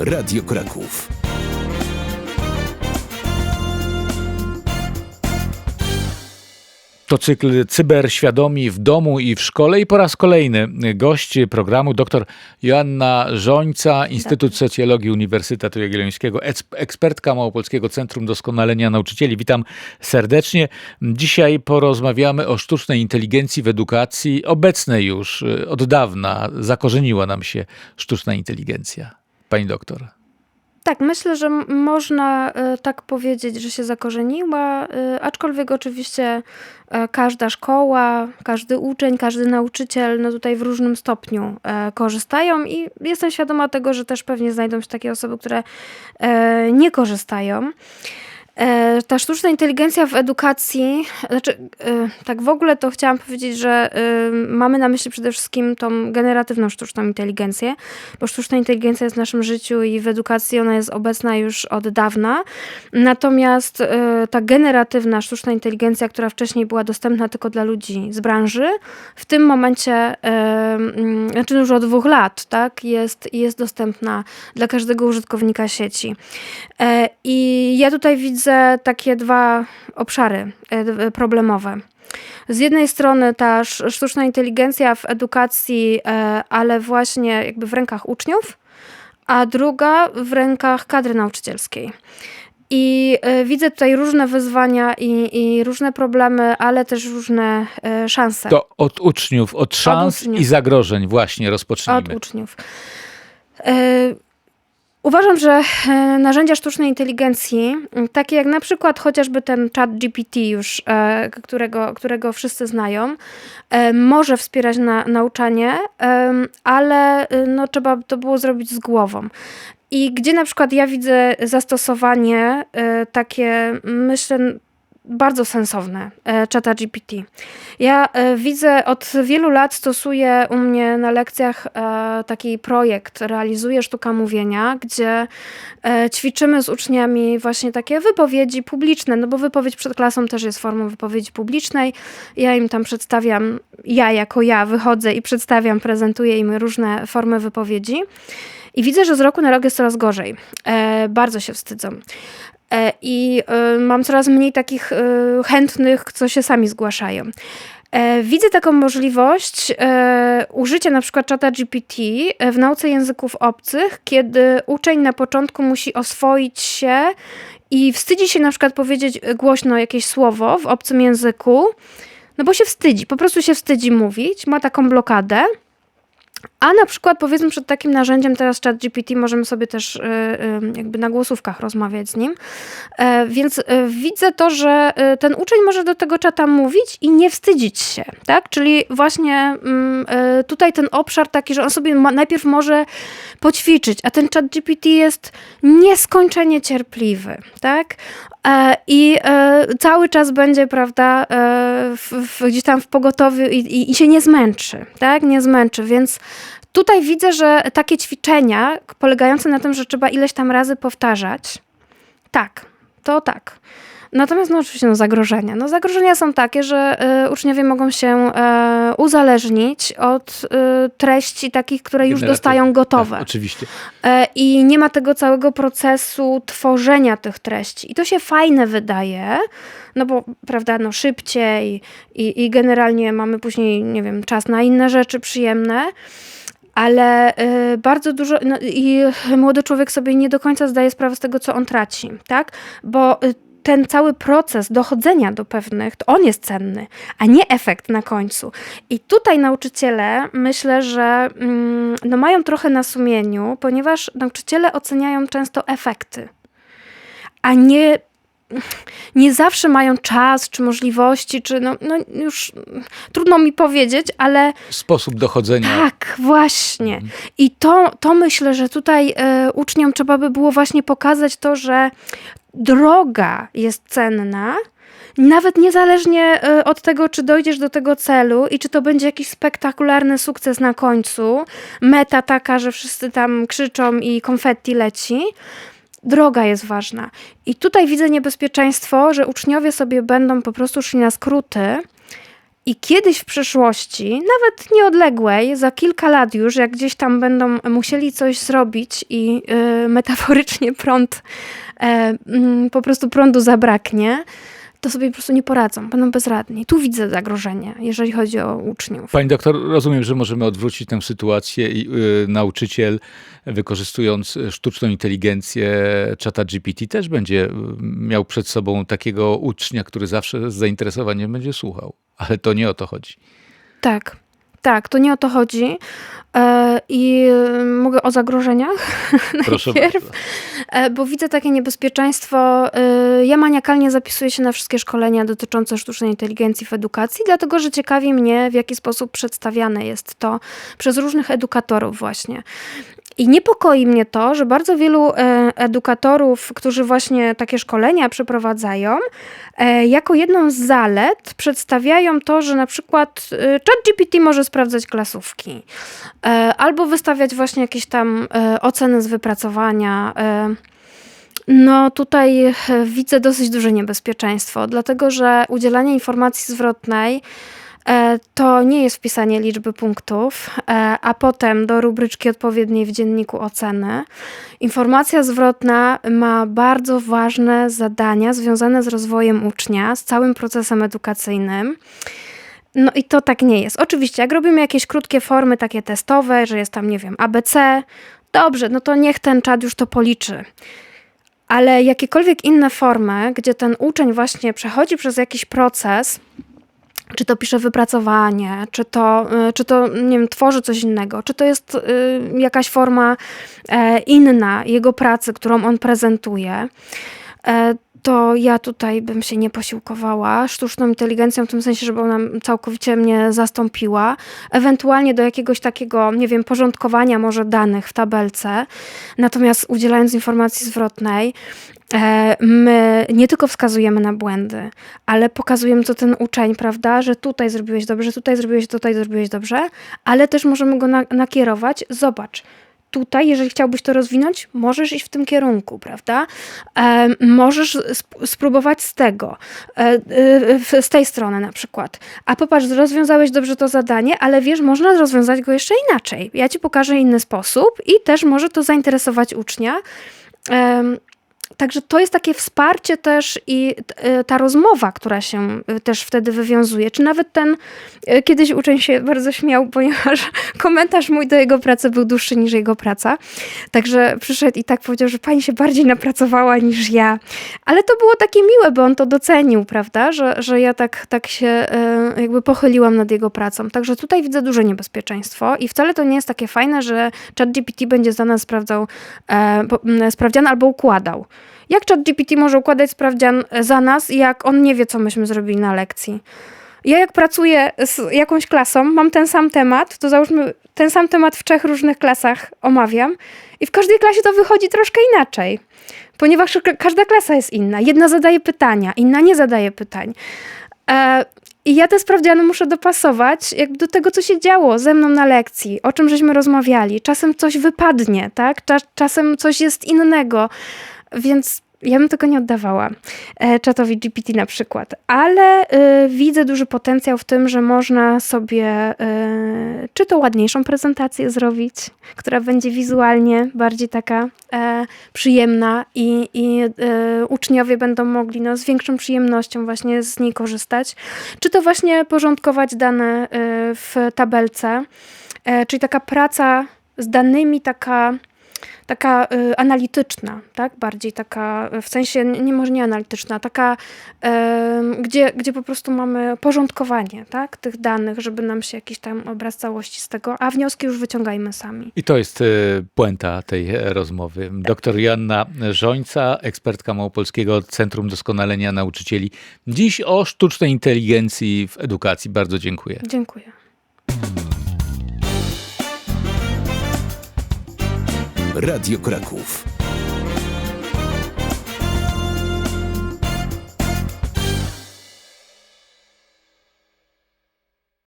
Radio Kraków. To cykl Cyberświadomi w domu i w szkole i po raz kolejny gość programu dr Joanna Żońca, Instytut Socjologii Uniwersytetu Jagiellońskiego, eks- ekspertka Małopolskiego Centrum Doskonalenia Nauczycieli. Witam serdecznie. Dzisiaj porozmawiamy o sztucznej inteligencji w edukacji. Obecnej już y, od dawna zakorzeniła nam się sztuczna inteligencja. Pani doktor. Tak, myślę, że można e, tak powiedzieć, że się zakorzeniła, e, aczkolwiek oczywiście e, każda szkoła, każdy uczeń, każdy nauczyciel no tutaj w różnym stopniu korzystają i jestem świadoma tego, że też pewnie znajdą się takie osoby, które nie korzystają. E, Ta sztuczna inteligencja w edukacji, znaczy e, tak w ogóle to chciałam powiedzieć, że e, mamy na myśli przede wszystkim tą generatywną sztuczną inteligencję, bo sztuczna inteligencja jest w naszym życiu i w edukacji ona jest obecna już od dawna. Natomiast ta generatywna sztuczna inteligencja, która wcześniej była dostępna tylko dla ludzi z branży, w tym momencie, mm, znaczy już od dwóch lat, tak, jest, jest dostępna dla każdego użytkownika sieci. I ja tutaj widzę takie dwa obszary e, d- problemowe. Z jednej strony ta sz- sztuczna inteligencja w edukacji, e, ale właśnie jakby w rękach uczniów, a druga w rękach kadry nauczycielskiej. I e, widzę tutaj różne wyzwania i, i różne problemy, ale też różne e, szanse To od uczniów, od szans uczniów. i zagrożeń właśnie rozpocznijmy. od uczniów. E, Uważam, że e, narzędzia sztucznej inteligencji, takie jak na przykład chociażby ten chat GPT już, e, którego, którego wszyscy znają, e, może wspierać na, nauczanie, ale no, trzeba to było zrobić z głową. I gdzie na przykład ja widzę zastosowanie takie, myślę, bardzo sensowne e, czata GPT. Ja e, widzę, od wielu lat stosuję u mnie na lekcjach e, taki projekt, realizuję sztuka mówienia, gdzie ćwiczymy z uczniami właśnie takie wypowiedzi publiczne, no bo wypowiedź przed klasą też jest formą wypowiedzi publicznej. Ja im tam przedstawiam, ja jako ja wychodzę i przedstawiam, prezentuję im różne formy wypowiedzi. I widzę, że z roku na rok jest coraz gorzej. E, bardzo się wstydzą. E, I e, mam coraz mniej takich e, chętnych, co się sami zgłaszają. Widzę taką możliwość użycia na przykład czata GPT w nauce języków obcych, kiedy uczeń na początku musi oswoić się i wstydzi się na przykład powiedzieć głośno jakieś słowo w obcym języku, no bo się wstydzi, po prostu się wstydzi mówić, ma taką blokadę. A na przykład powiedzmy przed takim narzędziem teraz chat GPT możemy sobie też y, y, jakby na głosówkach rozmawiać z nim. E, Więc y, widzę to, że y, ten uczeń może do tego czata mówić i nie wstydzić się, tak? Czyli właśnie mm, tutaj ten obszar taki, że on sobie najpierw może poćwiczyć, a ten chat GPT jest nieskończenie cierpliwy, tak? E, I e, cały czas będzie, prawda, e, w, w, gdzieś tam w pogotowiu i, i, i się nie zmęczy, tak? Nie zmęczy, więc tutaj widzę, że takie ćwiczenia polegające na tym, że trzeba ileś tam razy powtarzać, tak, to tak. Natomiast no oczywiście no, zagrożenia. No, zagrożenia są takie, że e, uczniowie mogą się e, uzależnić od e, treści takich, które już dostają gotowe. Tak, oczywiście. E, I nie ma tego całego procesu tworzenia tych treści. I to się fajne wydaje, no bo, prawda, no szybciej i, i generalnie mamy później, nie wiem, czas na inne rzeczy przyjemne. Ale y, bardzo dużo, no, i młody człowiek sobie nie do końca zdaje sprawę z tego, co on traci, tak? Bo y, ten cały proces dochodzenia do pewnych, to on jest cenny, a nie efekt na końcu. I tutaj nauczyciele myślę, że mm, no mają trochę na sumieniu, ponieważ nauczyciele oceniają często efekty, a nie, nie zawsze mają czas, czy możliwości, czy no, no już trudno mi powiedzieć, ale Sposób dochodzenia. tak, właśnie. I to, to myślę, że tutaj e, uczniom trzeba by było właśnie pokazać to, że droga jest cenna, nawet niezależnie e, od tego, czy dojdziesz do tego celu i czy to będzie jakiś spektakularny sukces na końcu, meta taka, że wszyscy tam krzyczą i konfetti leci. Droga jest ważna. I tutaj widzę niebezpieczeństwo, że uczniowie sobie będą po prostu szli na skróty I kiedyś w przyszłości, nawet nieodległej, za kilka lat już, jak gdzieś tam będą musieli coś zrobić i y, metaforycznie prąd, mm, po prostu prądu zabraknie, to sobie po prostu nie poradzą, będą bezradni. Tu widzę zagrożenie, jeżeli chodzi o uczniów. Pani doktor, rozumiem, że możemy odwrócić tę sytuację i y, nauczyciel, wykorzystując sztuczną inteligencję czata GPT, też będzie y, miał przed sobą takiego ucznia, który zawsze z zainteresowaniem będzie słuchał. Ale to nie o to chodzi. Tak, tak, to nie o to chodzi. E, I mogę o zagrożeniach Proszę najpierw, bardzo. e, bo widzę takie niebezpieczeństwo. y, Ja maniakalnie zapisuję się na wszystkie szkolenia dotyczące sztucznej inteligencji w edukacji, dlatego że ciekawi mnie, w jaki sposób przedstawiane jest to przez różnych edukatorów właśnie. I niepokoi mnie to, że bardzo wielu e, edukatorów, którzy właśnie takie szkolenia przeprowadzają, e, jako jedną z zalet przedstawiają to, że na przykład e, ChatGPT może sprawdzać klasówki, albo wystawiać właśnie jakieś tam oceny z wypracowania. No tutaj widzę dosyć duże niebezpieczeństwo, dlatego że udzielanie informacji zwrotnej to nie jest wpisanie liczby punktów, e, a potem do rubryczki odpowiedniej w dzienniku oceny. Informacja zwrotna ma bardzo ważne zadania związane z rozwojem ucznia, z całym procesem edukacyjnym. No i to tak nie jest. Oczywiście, jak robimy jakieś krótkie formy takie testowe, że jest tam, nie wiem, ABC, dobrze, no to niech ten czat już to policzy. Ale jakiekolwiek inne formy, gdzie ten uczeń właśnie przechodzi przez jakiś proces, czy to pisze wypracowanie, czy to, y, czy to nie wiem, tworzy coś innego, czy to jest y, jakaś forma e, inna jego pracy, którą on prezentuje, e, to ja tutaj bym się nie posiłkowała sztuczną inteligencją w tym sensie, żeby ona całkowicie mnie zastąpiła. Ewentualnie do jakiegoś takiego, nie wiem, porządkowania może danych w tabelce. Natomiast udzielając informacji zwrotnej, my nie tylko wskazujemy na błędy, ale pokazujemy, co ten uczeń, prawda, że tutaj zrobiłeś dobrze, tutaj zrobiłeś, tutaj zrobiłeś dobrze, ale też możemy go na, nakierować. Zobacz, tutaj, jeżeli chciałbyś to rozwinąć, możesz iść w tym kierunku, prawda? E, możesz sp- spróbować z tego, e, e, z tej strony na przykład. A popatrz, rozwiązałeś dobrze to zadanie, ale wiesz, można rozwiązać go jeszcze inaczej. Ja ci pokażę inny sposób i też może to zainteresować ucznia. Także to jest takie wsparcie też i e, ta rozmowa, która się e, też wtedy wywiązuje. Czy nawet ten, e, kiedyś uczeń się bardzo śmiał, ponieważ komentarz mój do jego pracy był dłuższy niż jego praca. Także przyszedł i tak powiedział, że pani się bardziej napracowała niż ja. Ale to było takie miłe, bo on to docenił, prawda? Że, że ja tak, tak się jakby pochyliłam nad jego pracą. Także tutaj widzę duże niebezpieczeństwo i wcale to nie jest takie fajne, że ChatGPT będzie za nas sprawdzał e, sprawdzian albo układał. Jak ChatGPT może układać sprawdzian za nas, jak on nie wie, co myśmy zrobili na lekcji? Ja jak pracuję z jakąś klasą, mam ten sam temat, to załóżmy ten sam temat w trzech różnych klasach omawiam i w każdej klasie to wychodzi troszkę inaczej, ponieważ ka- każda klasa jest inna. Jedna zadaje pytania, inna nie zadaje pytań. E, I ja te sprawdziany muszę dopasować jakby do tego, co się działo ze mną na lekcji, o czym żeśmy rozmawiali. Czasem coś wypadnie, tak? Cza- czasem coś jest innego, więc ja bym tego nie oddawała e, czatowi GPT na przykład, ale y, widzę duży potencjał w tym, że można sobie y, czy to ładniejszą prezentację zrobić, która będzie wizualnie bardziej taka e, przyjemna i, i y, uczniowie będą mogli no, z większą przyjemnością właśnie z niej korzystać, czy to właśnie porządkować dane y, w tabelce, czyli taka praca z danymi, taka taka y, analityczna, tak? Bardziej taka, w sensie nie, może nie analityczna, taka, em, gdzie, gdzie po prostu mamy porządkowanie, tak? Tych danych, żeby nam się jakiś tam obraz całości z tego, a wnioski już wyciągajmy sami. I to jest e, puenta tej e, rozmowy. Doktor Joanna Żońca, ekspertka Małopolskiego Centrum Doskonalenia Nauczycieli. Dziś o sztucznej inteligencji w edukacji. Bardzo dziękuję. Dziękuję. Radio Kraków.